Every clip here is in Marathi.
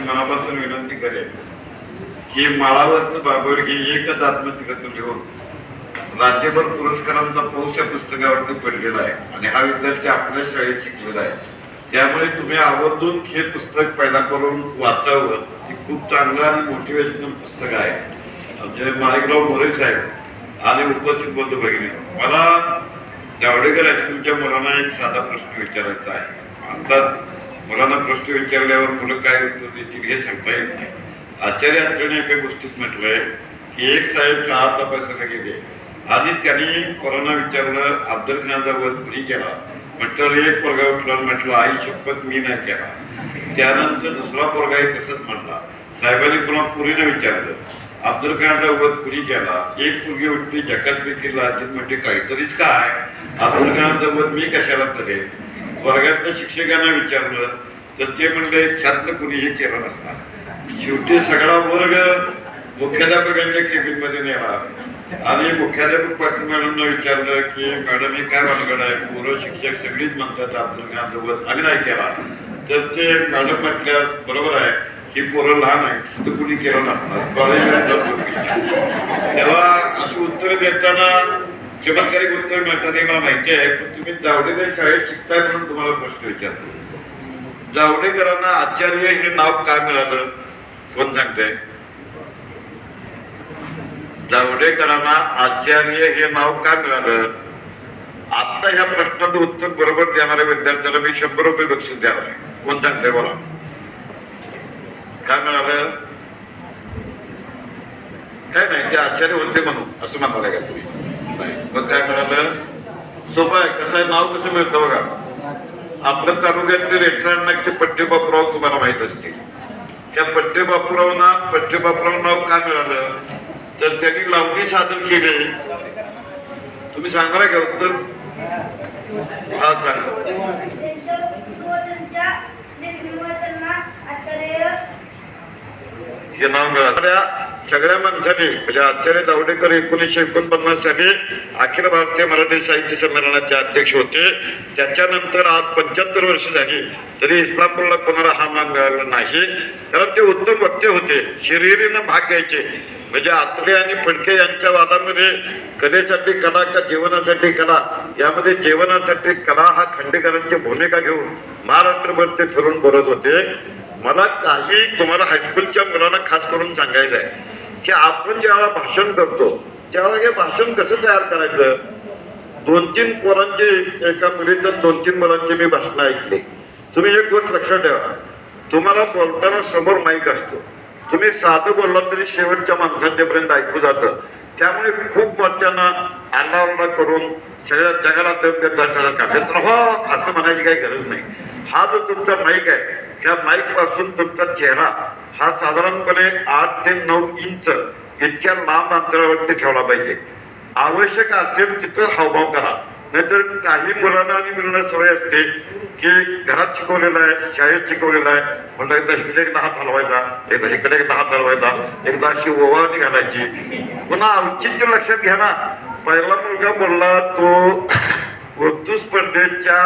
अशी मनापासून विनंती करेल की माळावरचं बाबळ हे एकच आत्मचरित्र लिहून राज्यभर पुरस्कारांचा पाऊस या पुस्तकावरती पडलेला आहे आणि हा विद्यार्थी आपल्या शाळेत शिकलेला आहे. त्यामुळे तुम्ही आवर्जून हे पुस्तक पैदा करून वाचावं. हे खूप चांगलं आणि मोटिवेशनल पुस्तक आहे. म्हणजे माणिकराव मोरे साहेब आणि उपस्थित बंधू भगिनी. मला जावडेकर तुमच्या मुलांना एक साधा प्रश्न विचारायचा आहे. म्हणतात मुलांना प्रश्न विचारल्यावर मुलं काय उत्तर देतील हे सांगता येत नाही. आचार्य आत्रेने एका गोष्टीत म्हटलंय की एक साहेब चहा तपासायला गेले. आधी त्यांनी कोरोना विचारलं अब्दुल खानचा वध कुणी केला म्हटलं एक पोरगा उठला म्हटलं आई शपथ मी नाही केला त्यानंतर दुसरा पोरगाही तसंच म्हटला. साहेबांनी पुन्हा पुरीने विचारलं. अब्दुल खानचा वध कुणी केला एक पुरगी उठली जगात देखील म्हणजे काहीतरीच काय? अब्दुल खानचा वध मी कशाला करेल वर्गातल्या शिक्षकांना विचारलं तर ते म्हणले कुणी हे केलं नसणार. शेवटी सगळा वर्ग मुख्याध्यापकांच्या केबिनमध्ये नेला. आणि मुख्याध्यापक पाटील मॅडमना विचारलं की मॅडम हे काय भानगड आहे? पोरं शिक्षक सगळीच म्हणतात आपण खान सोबत आम्ही नाही केला. तर ते मॅडम म्हटल्या बरोबर आहे. ही पोरं लहान आहे तर कुणी केलं नसणार. कॉलेज तेव्हा अशी उत्तरं देताना चमत्कारिक उत्तर मिळतात हे मला माहिती आहे पण तुम्ही जावडेकर शाळेत शिकताय म्हणून तुम्हाला प्रश्न विचारतो. जावडेकरांना आचार्य हे नाव का मिळालं? कोण सांगते जावडेकरांना आचार्य हे नाव का मिळालं? आता ह्या प्रश्नाचं उत्तर बरोबर देणाऱ्या विद्यार्थ्याला मी शंभर रुपये बक्षीस देणार आहे. कोण सांगते बोला? काय मिळालं? काय नाही ते आचार्य होते म्हणून असं म्हणायला गेलं तुम्ही. नाही मग काय मिळालं सोपं आहे. कसं आहे? नाव कसं मिळतं बघा. आपल्या तालुक्यातले रेटरांनाचे पट्टे बापराव तुम्हाला माहीत असतील. त्या पट्टे बापरावना पट्टे बापराव नाव का मिळालं? तर त्यांनी लावणी सादर केले. तुम्ही सांगणार का उत्तर? हा सांगा. हे नाव मिळालं. सगळ्या माणसांनी म्हणजे आचार्य दावडेकर एकोणीसशे एकोणपन्नास साली अखिल भारतीय मराठी साहित्य संमेलनाचे अध्यक्ष होते. त्याच्यानंतर आज पंच्याहत्तर वर्ष झाली तरी इस्लामपूरला कोणाला हा मान मिळाला नाही. कारण ते उत्तम वक्ते होते हिरिरीनं भाग घ्यायचे. म्हणजे आत्रे आणि फडके यांच्या वादामध्ये कलेसाठी कला का जीवनासाठी कला? यामध्ये जीवनासाठी कला हा खंडेकरांची भूमिका घेऊन महाराष्ट्रभर ते फिरून बोलत होते. मला काही तुम्हाला हायस्कूलच्या मुलांना खास करून सांगायचं आहे की आपण ज्यावेळेला भाषण करतो त्यावेळेला हे भाषण कसं तयार करायचं? दोन तीन पोरांचे एका मुलीचं दोन तीन मुलांचे मी भाषणं ऐकले. तुम्ही एक गोष्ट लक्षात ठेवा. तुम्हाला बोलताना समोर माईक असतो. तुम्ही साधं बोललात तरी शेवटच्या माणसांच्यापर्यंत ऐकू जातं. त्यामुळे खूप मोठ्यानं आरडाओरडा करून सगळ्या जगाला दम देतात तर हो असं म्हणायची काही गरज नाही. हा जो तुमचा माईक आहे ह्या माईकपासून तुमचा चेहरा हा साधारणपणे आठ ते नऊ इंच इतक्या लांब अंतरावरती ठेवला पाहिजे. आवश्यक असेल तिथं हावभाव करा. नाहीतर काही मुलांना आणि मुलांना सवय असते की घरात शिकवलेलं आहे शाळेत शिकवलेलं आहे. म्हणलं एकदा इकडे एकदा हात हलवायचा एकदा इकडे एकदा हात हलवायचा एकदा अशी ओवाळणी घालायची पुन्हा औचित्य लक्षात घ्या ना. पहिला मुलगा बोलला तो वृत्तू स्पर्धेच्या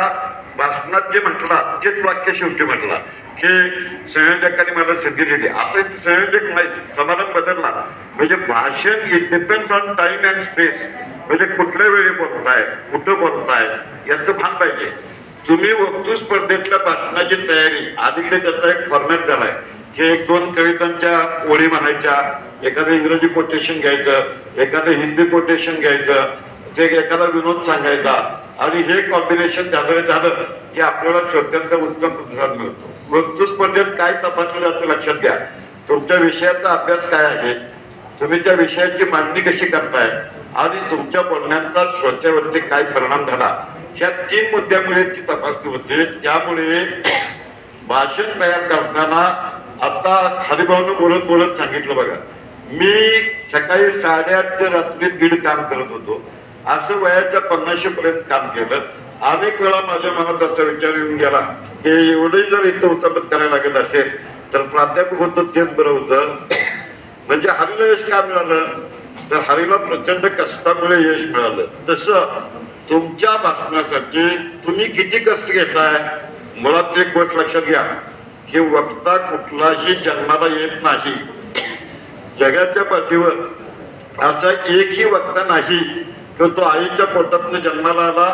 भाषणात जे म्हटला तेच वाक्य शेवटी म्हटला. की संयोजकांनी मला संधी दिली. आता इथे संयोजक नाही समारंभ बदलला म्हणजे भाषण it depends on time and space म्हणजे कुठल्या वेळी बोलताय कुठं बोलताय याचं भान पाहिजे. तुम्ही वक्तृ स्पर्धेतल्या भाषणाची तयारी अलीकडे त्याचा एक फॉर्मॅट झालाय. की एक दोन कवितांच्या ओळी म्हणायच्या एखादं इंग्रजी कोटेशन घ्यायचं एखादं हिंदी कोटेशन घ्यायचं ते एखादा विनोद सांगायचा आणि हे कॉम्बिनेशन झालं झालं की आपल्याला श्रोत्यांचा उत्तम प्रतिसाद मिळतो. मृत्यूस्पर्धेत स्पर्धेत काय तपासलं जातं लक्षात घ्या. तुमच्या विषयाचा अभ्यास काय आहे? तुम्ही त्या विषयाची मांडणी कशी करताय? आणि तुमच्या बोलण्याचा श्रोत्यावरती काय परिणाम झाला? ह्या तीन मुद्द्यामुळे ती तपासणी होते. त्यामुळे भाषण तयार करताना आता हरिभाऊन बोलत बोलत सांगितलं बघा. मी सकाळी साडेआठ ते रात्री दीड काम करत होतो. असं वयाच्या पन्नाशी पर्यंत काम केलं. अनेक वेळा माझ्या मनात असा विचार येऊन गेला की एवढंही जर इथं उचापत करायला लागत असेल तर प्राध्यापक होतं तेच बरं होतं. म्हणजे हरीला यश का मिळालं? तर हरीला प्रचंड कष्टामुळे यश मिळालं. तसं तुमच्या भाषणासाठी तुम्ही किती कष्ट घेताय? मुळात एक गोष्ट लक्षात घ्या. की वक्ता कुठलाही जन्माला येत नाही. जगाच्या पाठीवर असा एकही वक्ता नाही की तो आईच्या पोटातून जन्माला आला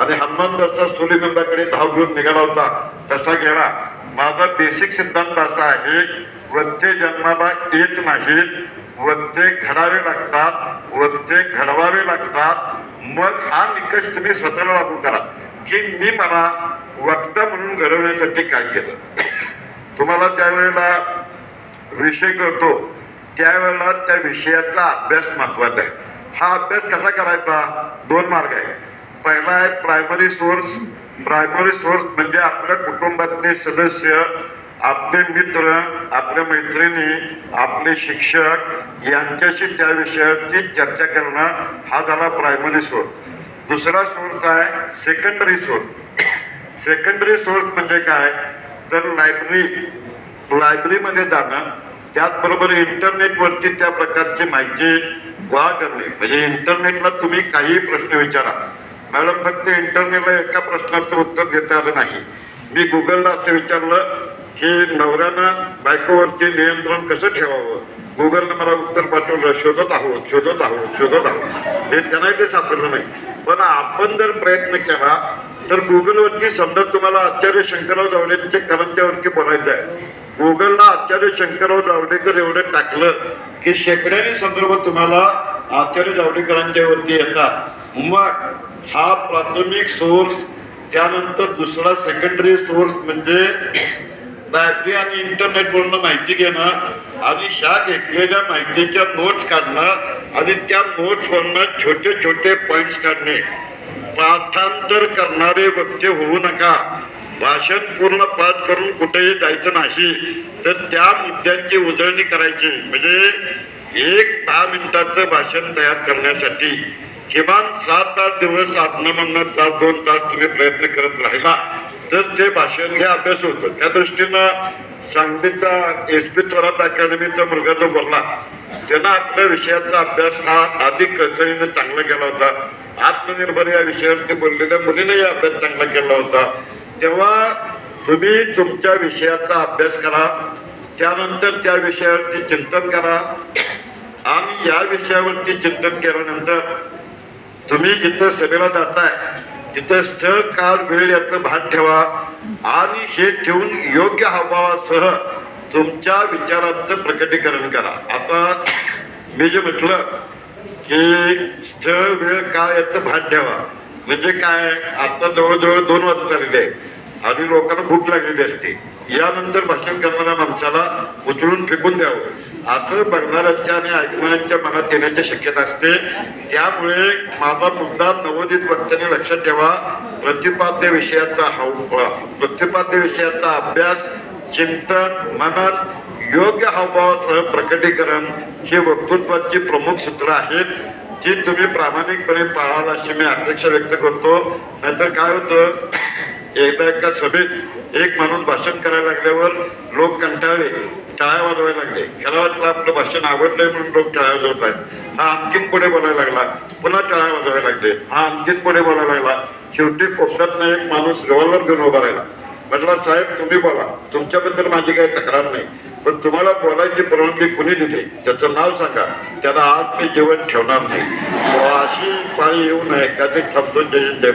आणि हनुमान जसा सूर्यबिंबाकडे धाव घेऊन निघाला होता. तसा गेला माझा बेसिक सिद्धांत असा आहे वक्ते जन्माला येत नाहीत वंथे घडावे लागतात वंथे घडवावे लागतात. मग हा निकष तुम्ही स्वतःला लागू करा. की मी मला वक्ता म्हणून घडवण्यासाठी काय केलं? तुम्हाला त्यावेळेला विषय करतो त्यावेळेला त्या विषयाचा अभ्यास महत्त्वाचा आहे. हा अभ्यास कसा करायचा? दोन मार्ग आहे पहिला आहे प्रायमरी सोर्स प्रायमरी सोर्स म्हणजे आपल्या कुटुंबातले सदस्य आपले मित्र आपल्या मैत्रिणी आपले शिक्षक यांच्याशी त्या विषयाची चर्चा करणं हा झाला प्रायमरी सोर्स दुसरा सोर्स आहे सेकंडरी सोर्स सेकंडरी सोर्स म्हणजे काय? तर लायब्ररी लायब्ररीमध्ये जाणं. त्याचबरोबर इंटरनेटवरती त्या प्रकारची माहिती गोळा करणे. म्हणजे इंटरनेटला तुम्ही काही प्रश्न विचारा. मॅडम फक्त इंटरनेटला एका प्रश्नाचं उत्तर देता आलं नाही. मी गुगलला असं विचारलं की नवऱ्यानं बायकोवरती नियंत्रण कसं ठेवावं? गुगलनं मला उत्तर पाठवलं शोधत आहोत शोधत आहोत शोधत आहोत. हे त्यांना ते सापडलं नाही. पण आपण जर प्रयत्न केला तर गुगलवरती समजा तुम्हाला आचार्य शंकरराव जावडेंच्या कलांच्यावरती बोलायचं आहे. गुगलला आचार्य शंकरराव जावडेकर एवढं टाकलं की शेकड्याने संदर्भ तुम्हाला आचार्य जावडेकरांच्या वरती येतात. मग हा प्राथमिक सोर्स त्यानंतर दुसरा सेकंडरी सोर्स म्हणजे लायब्ररी आणि इंटरनेटवरनं माहिती घेणं आणि ह्या घेतलेल्या माहितीच्या नोट्स काढणं आणि त्या नोट्सवरनं छोटे छोटे पॉइंट्स काढणे. पाठांतर करणारे वक्ते होऊ नका. भाषण पूर्ण पाठ करून कुठेही जायचं नाही. तर त्या मुद्द्यांची उजळणी करायची. म्हणजे एक दहा मिनिटाचं भाषण तयार करण्यासाठी किमान सात आठ दिवस म्हणणं तास दोन तास तुम्ही प्रयत्न करत राहिला तर ते भाषण हे अभ्यास होतो. त्या दृष्टीनं सांगलीचा एस पी थोरात अकॅडमीचा मुलगा जो बोलला त्यांना आपल्या विषयाचा अभ्यास हा अधिक कळकळीनं चांगला केला होता. आत्मनिर्भर या विषयावरती बोललेल्या मुलीने अभ्यास चांगला केला होता. तेव्हा तुम्ही तुमच्या विषयाचा अभ्यास करा त्यानंतर त्या विषयावरती चिंतन करा. आणि या विषयावरती चिंतन केल्यानंतर तुम्ही जिथं सभेला जाताय तिथं स्थळ काळ वेळ याचं भान ठेवा. आणि हे ठेवून योग्य हावभावासह तुमच्या विचारांचं प्रकटीकरण करा. आता मी जे म्हटलं की स्थळ वेळ काळ याचं भान ठेवा. म्हणजे काय आता जवळजवळ दोन वाजत झालेले आहे. आणि लोकांना भूक लागलेली असते. यानंतर भाषण करणाऱ्या माणसाला उचलून फेकून द्यावं. असं बघणाऱ्यांच्या आणि ऐकणाऱ्यांच्या मनात येण्याची शक्यता असते. त्यामुळे माझा मुद्दा नवोदित वक्त्याने लक्षात ठेवा. प्रतिपाद्य विषयाचा हाव प्रतिपाद्य विषयाचा अभ्यास चिंतन मनन योग्य हावभावासह प्रकटीकरण हे वक्तृत्वाची प्रमुख सूत्र आहेत. जी तुम्ही प्रामाणिकपणे पाळाल अशी मी अपेक्षा व्यक्त करतो. नाहीतर काय होतं? एकदा एका सभेत एक माणूस भाषण करायला लागल्यावर लोक कंटाळले टाळ्या वाजवायला लागले. खेळावातलं आपलं भाषण आवडलंय म्हणून लोक टाळ्या वाजवत आहेत. हा आणखीन पुढे बोलायला लागला. पुन्हा टाळ्या वाजवायला लागले. हा आणखीन पुढे बोलायला लागला. शेवटी कोपऱ्यातनं एक माणूस रिव्हॉल्वर घेऊन उभा राहिला. म्हटलं साहेब तुम्ही बोला. तुमच्याबद्दल माझी काही तक्रार नाही. पण तुम्हाला बोलायची परवानगी कुणी दिली? त्याचं नाव सांगा. त्याला आज मी जेवण ठेवणार नाही. अशी पाळी येऊ नये का ते थबतो जय जय